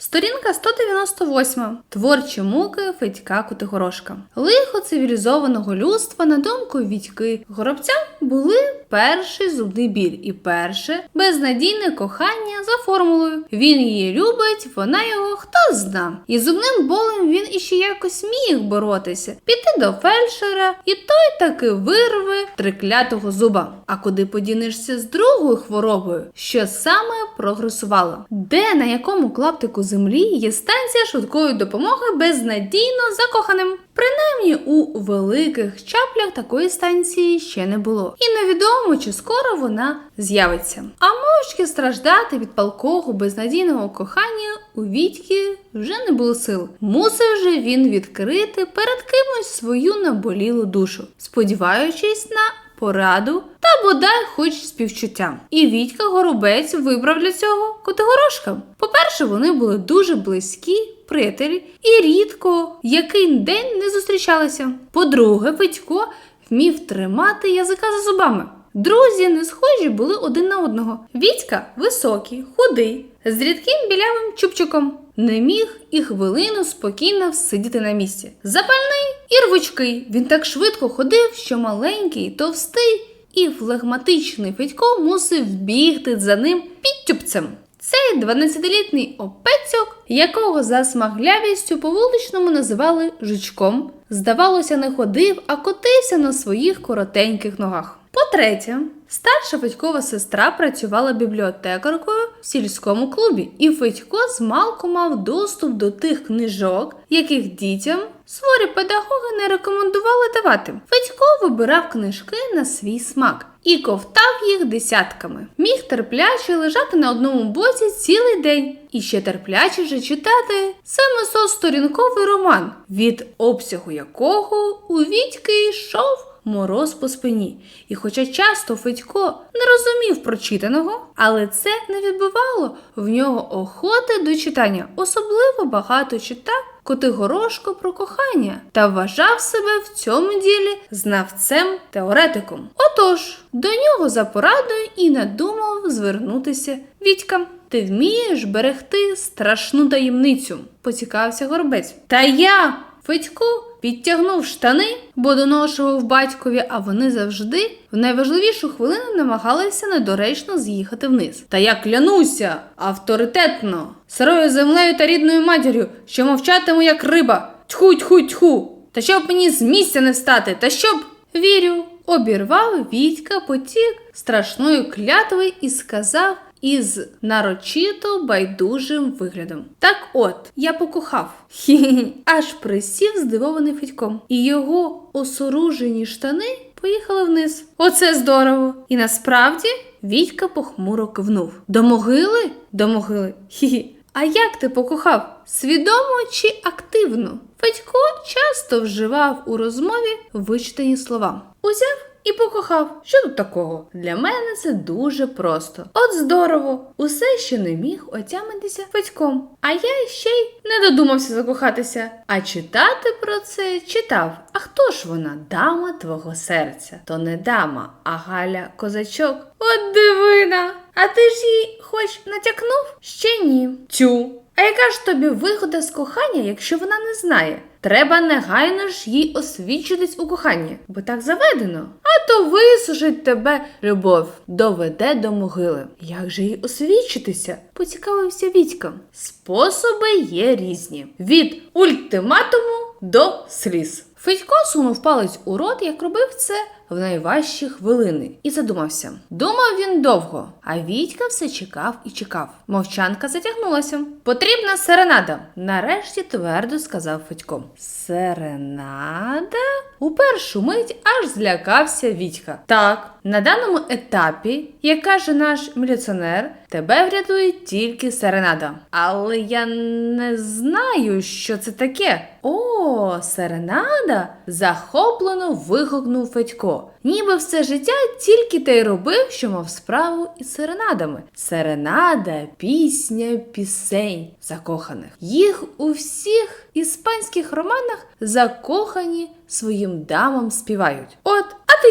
Сторінка 198. Творчі муки Федька Котигорошка. Лихо цивілізованого людства, на думку Вітьки Горобця, були перший зубний біль і перше безнадійне кохання за формулою. Він її любить, вона його хто зна. І зубним болем він іще якось міг боротися, піти до фельдшера, і той таки вирве триклятого зуба. А куди подінешся з другою хворобою, що саме прогресувала? Де на якому клаптику землі є станція швидкої допомоги безнадійно закоханим? Принаймні у великих чаплях такої станції ще не було, і невідомо, чи скоро вона з'явиться. А мовчки страждати від палкого безнадійного кохання у Вітьки вже не було сил. Мусив же він відкрити перед кимось свою наболілу душу, сподіваючись на пораду та бодай хоч співчуття. І Вітька Горобець вибрав для цього Котигорошка. По-перше, вони були дуже близькі приятелі і рідко який день не зустрічалися. По-друге, Витько вмів тримати язика за зубами. Друзі не схожі були один на одного. Вітька високий, худий, з рідким білявим чубчиком. Не міг і хвилину спокійно всидіти на місці. Запальний і рвучкий. Він так швидко ходив, що маленький, товстий і флегматичний Федько мусив бігти за ним підтюпцем. Цей 12-літній опецьок, якого за смаглявістю по вуличному називали жучком, здавалося, не ходив, а котився на своїх коротеньких ногах. По-третє, старша Федькова сестра працювала бібліотекаркою в сільському клубі, і Федько змалку мав доступ до тих книжок, яких дітям сворі педагоги не рекомендували давати. Федько вибирав книжки на свій смак і ковтав їх десятками. Міг терпляче лежати на одному боці цілий день і ще терпляче читати 700-сторінковий роман, від обсягу якого у Вітьки йшов мороз по спині. І хоча часто Федько не розумів прочитаного, але це не відбивало в нього охоти до читання. Особливо багато читав Котигорошко про кохання та вважав себе в цьому ділі знавцем-теоретиком. Отож, до нього за порадою і надумав звернутися Вітька. Ти вмієш берегти страшну таємницю, поцікавився горбець. Та я, Федько, підтягнув штани, бо доношував батькові, а вони завжди в найважливішу хвилину намагалися недоречно з'їхати вниз. Та я клянуся авторитетно, сирою землею та рідною матір'ю, що мовчатиму як риба. Тьху, тьху, тьху. Та щоб мені з місця не встати, та щоб вірю. Обірвав Вітька потік страшної клятви і сказав із нарочито байдужим виглядом. Так от, я покохав. Хі-хі. Аж присів здивований Федьком. І його осоружені штани поїхали вниз. Оце здорово! І насправді Вітька похмуро кивнув. До могили? До могили. Хі-хі. А як ти покохав? Свідомо чи активно? Федько часто вживав у розмові вичитані слова. Узяв і покохав. Що тут такого? Для мене це дуже просто. От здорово, усе ще не міг отямитися Федьком. А я ще й не додумався закохатися. А читати про це читав. А хто ж вона? Дама твого серця. То не дама, а Галя козачок. От дивина! А ти ж їй хоч натякнув? Ще ні. Тю. А яка ж тобі вигода з кохання, якщо вона не знає? Треба негайно ж їй освічитись у коханні, бо так заведено. А то висушить тебе любов, доведе до могили. Як же їй освічитися? поцікавився Вітька. Способи є різні: від ультиматуму до сліз. Федько сунув палець у рот, як робив це в найважчі хвилини, і задумався. Думав він довго, а Вітька все чекав і чекав. Мовчанка затягнулася. Потрібна серенада, нарешті твердо сказав Федько. Серенада? У першу мить аж злякався Вітька. Так, на даному етапі, як каже наш міліціонер, тебе врятує тільки серенада. Але я не знаю, що це таке. О, серенада? захоплено вигукнув Федько. Ніби все життя тільки те й робив, що мав справу із серенадами. Серенада, пісня, пісень закоханих. Їх у всіх іспанських романах закохані своїм дамам співають. От,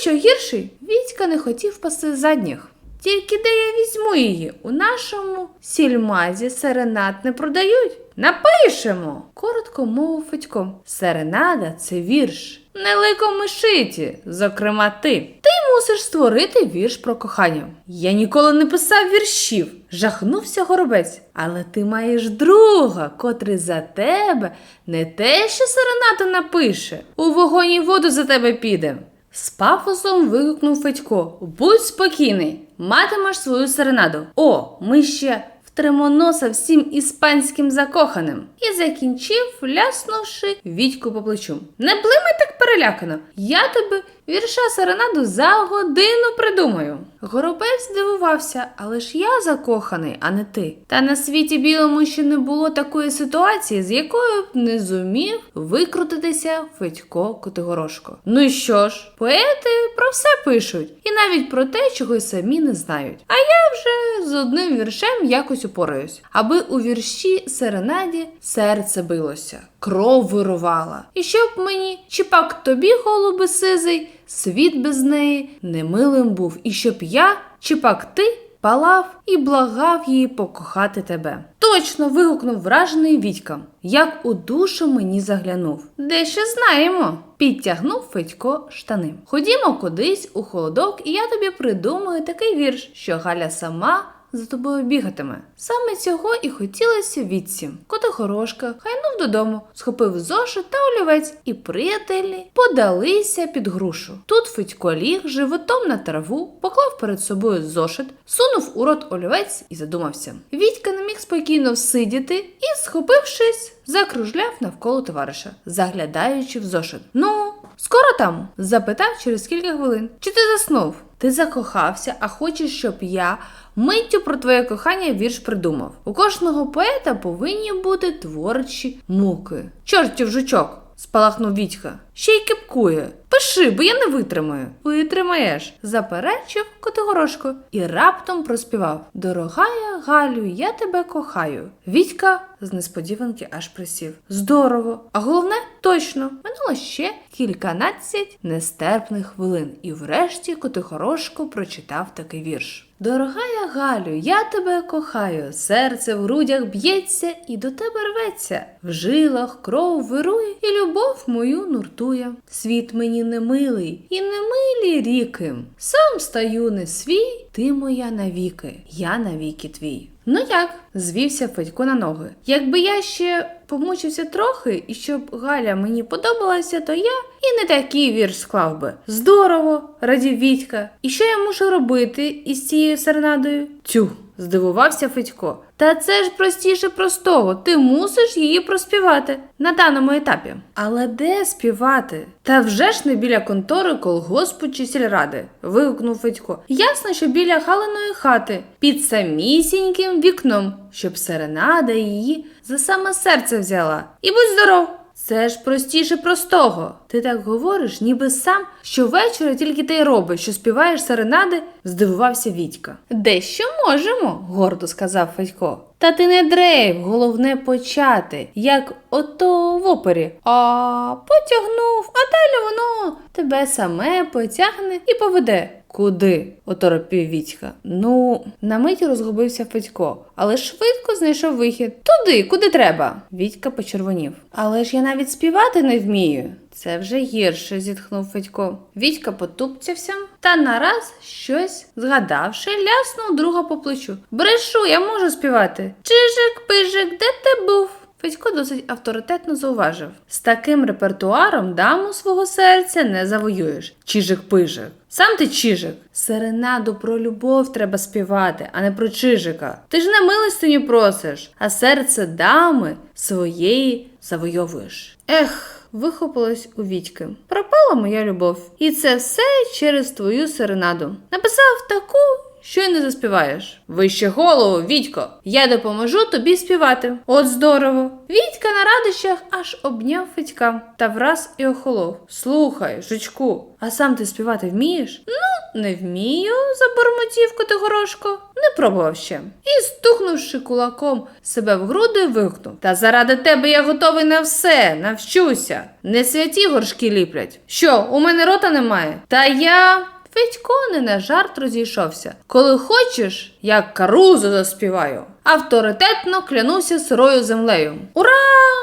що гірший? Вітька не хотів пасти задніх. Тільки де я візьму її? У нашому сільмазі серенад не продають. Напишемо, коротко мовив Федько. Серенада це вірш. Не лико мишиті, зокрема ти. Ти мусиш створити вірш про кохання. Я ніколи не писав віршів, жахнувся горобець. Але ти маєш друга, котрий за тебе не те, що серенаду напише, у вогонь і воду за тебе піде. З пафосом вигукнув Федько. Будь спокійний, матимеш свою серенаду. О, ми ще втримо носа всім іспанським закоханим. І закінчив, ляснувши Вітьку по плечу. Не блимай так перелякано. Я тобі вірша серенаду за годину придумаю. Горобець здивувався, але ж я закоханий, а не ти. Та на світі білому ще не було такої ситуації, з якою б не зумів викрутитися Федько Котигорошко. Ну і що ж, поети про все пишуть, і навіть про те, чого й самі не знають. А я вже з одним віршем якось упораюсь, аби у вірші серенаді серце билося, кров вирувала. І щоб мені, чи пак тобі, голуби сизий, світ без неї немилим був, і щоб я, чи пак ти, палав і благав її покохати тебе. Точно вигукнув вражений Вітька, як у душу мені заглянув. Дещо знаємо. Підтягнув Федько штани. Ходімо кудись у холодок, і я тобі придумаю такий вірш, що Галя сама за тобою бігатиме. Саме цього і хотілося Вітці. Котигорошка хайнув додому, схопив зошит та олівець, і приятелі подалися під грушу. Тут Федько ліг животом на траву, поклав перед собою зошит, сунув у рот олівець і задумався. Вітька не міг спокійно всидіти і, схопившись, закружляв навколо товариша, заглядаючи в зошит. Ну, скоро там? запитав через кілька хвилин. Чи ти заснув? Ти закохався, а хочеш, щоб я миттю про твоє кохання вірш придумав. У кожного поета повинні бути творчі муки. Чортів жучок! Спалахнув Вітька. Ще й кипкує. Пиши, бо я не витримаю. Витримаєш, заперечив Котигорошко і раптом проспівав: Дорогая Галю, я тебе кохаю. Вітька з несподіванки аж присів. Здорово! А головне, точно, минуло ще кільканадцять нестерпних хвилин, і врешті Котигорошко прочитав такий вірш. Дорогая Галю, я тебе кохаю, серце в грудях б'ється і до тебе рветься. В жилах кров вирує, і любов мою нуртує. Світ мені не милий, і не милі ріки. Сам стаю не свій, ти моя навіки, я навіки твій. Ну як? звівся Федько на ноги. Якби я ще помучився трохи, і щоб Галя мені подобалася, то я і не такий вірш склав би. Здорово, радів Вітька. І що я мушу робити із цією сернадою? Тю, здивувався Федько. Та це ж простіше простого. Ти мусиш її проспівати на даному етапі. Але де співати? Та вже ж не біля контори колгоспу чи сільради, вигукнув Федько. Ясно, що біля Галиної хати, під самісіньким вікном, щоб серенада її за саме серце взяла. І будь здоров! Це ж простіше простого. Ти так говориш, ніби сам щовечора тільки те й робиш, що співаєш серенади, здивувався Вітька. Дещо можемо, гордо сказав Федько. Та ти не дрейф, головне почати, як ото в опері. А потягнув, а далі воно тебе саме потягне і поведе. Куди? оторопів Вітька. Ну, на мить розгубився Федько, але швидко знайшов вихід. Туди, куди треба. Вітька почервонів. Але ж я навіть співати не вмію. Це вже гірше, зітхнув Федько. Вітька потупцявся та нараз щось згадавши, ляснув друга по плечу. Брешу, я можу співати. Чижик, пижик, де ти був? Федько досить авторитетно зауважив: з таким репертуаром даму свого серця не завоюєш. Чижик-пижик. Сам ти чижик. Серенаду про любов треба співати, а не про чижика. Ти ж не милостиню просиш, а серце дами своєї завойовуєш. Ех. Вихопилось у Вітьки. Пропала моя любов. І це все через твою серенаду. Написав таку, що й не заспіваєш. Вище голову, Вітько, я допоможу тобі співати. От здорово. Вітька на радощах аж обняв Федька та враз і охолов. Слухай, жучку, а сам ти співати вмієш? Ну, не вмію, забормотів Котигорошко. Не пробував ще. І, стукнувши кулаком себе в груди, вигукнув. Та заради тебе я готовий на все, навчуся. Не святі горшки ліплять. Що, у мене рота немає? Та я. Федько не на жарт розійшовся. Коли хочеш, я карузу заспіваю. Авторитетно клянуся сирою землею. Ура!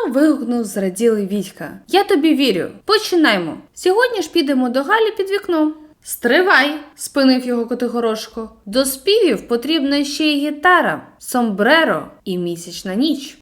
вигукнув зраділий Вітька. Я тобі вірю. Починаймо. Сьогодні ж підемо до Галі під вікно. Стривай, спинив його Котигорошко. До співів потрібна ще й гітара, сомбреро і місячна ніч.